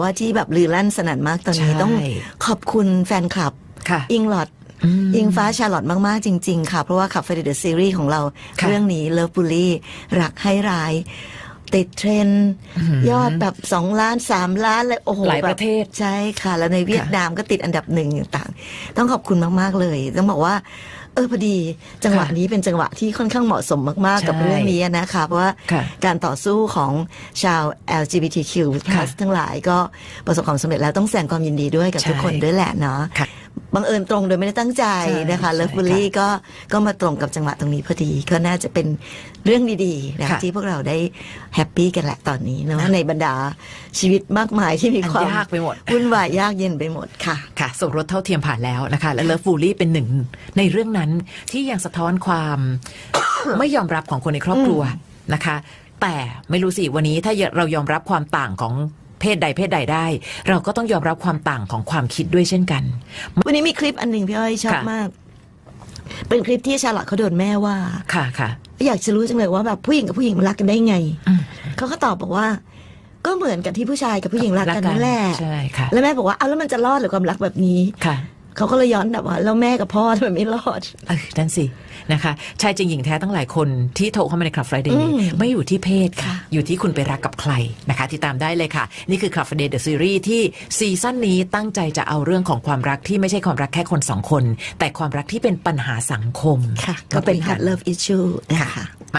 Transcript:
ว่าที่แบบลือลั่นสนั่นมากตอนนี้ใช่ต้องขอบคุณแฟนคลับค่ะอิงลอดอืมอิงฟ้าชาลอตมาก ๆ จริง ๆ ค่ะ เพราะว่าขับเฟรดเดอร์ซีรีส์ของเราค่ะเรื่องนี้เลิฟบูลี่รักให้ร้าย ติดเทรนด์ยอดแบบสองล้านสามล้านเลยโอ้โหหลายแบบประเทศใช่ค่ะ แล้วในเวียดนามก็ติดอันดับหนึ่งต่างๆ ต้องขอบคุณมากๆเลย ต้องบอกว่า เออพอดี จังหวะค่ะนี้เป็นจังหวะที่ค่อนข้างเหมาะสมมากๆ กับใช่เรื่องนี้นะคะเพราะว่าค่ะการต่อสู้ของชาว LGBTQ+ ค่ะทั้งหลายก็ประสบความสำเร็จแล้วต้องแสดงความยินดีด้วยกับทุกคนใช่ด้วยแหละเนาะค่ะ บังเอิญตรงโดยไม่ได้ตั้งใจใช่นะคะใช่เลิฟบูลี่ก็ก็มาตรงกับจังหวะตรงนี้พอดี ก็น่าจะเป็นเรื่องดีๆนะค่ะที่พวกเราได้แฮปปี้กันแหละตอนนี้เนาะในบรรดาชีวิตมากมายที่มีอันความยากไปหมดวุ่นวายยากเย็นไปหมดค่ะค่ะสมรสเท่าเทียมผ่านแล้วนะคะ และเลิฟฟูลี่เป็นหนึ่งในเรื่องนั้นที่ยังสะท้อนความไม่ยอมรับของคนในครอบครัวนะคะ แต่ไม่รู้สิวันนี้ถ้าเรายอมรับความต่างของ เพศใดเพศใดได้ เราก็ต้องยอมรับความต่างของความคิดด้วยเช่นกัน วันนี้มีคลิปอันหนึ่งพี่อ้อยชอบค่ะ มาก เป็นคลิปที่ชาลอตเขาโดนแม่ว่า ค่ะค่ะ อยากจะรู้จังเลยว่าแบบผู้หญิงกับผู้หญิงมันรักกันได้ไง อืม เขาก็ตอบบอกว่า ก็เหมือนกับที่ผู้ชายกับผู้หญิงรักกันนั่นแหละ ใช่ค่ะ แล้วแม่บอกว่าเอาแล้วมันจะรอดหรือความรักแบบนี้ ค่ะ เขาก็เลยย้อนแบบว่าแล้วแม่กับพ่อทำไมไม่รอดเออนั่นสินะคะชายจริงหญิงแท้ตั้งหลายคนที่โทรเข้ามาในคลับ Friday อืมไม่อยู่ที่เพศค่ะค่ะ อยู่ที่คุณไปรักกับใครนะคะติดตามได้เลยค่ะ นี่คือ Club Friday The Series ที่ซีซั่นนี้ตั้งใจจะเอาเรื่องของความรักที่ไม่ใช่ความรักแค่คนสองคน แต่ความรักที่เป็นปัญหาสังคมค่ะก็เป็นมาคุย hard love issue นะคะ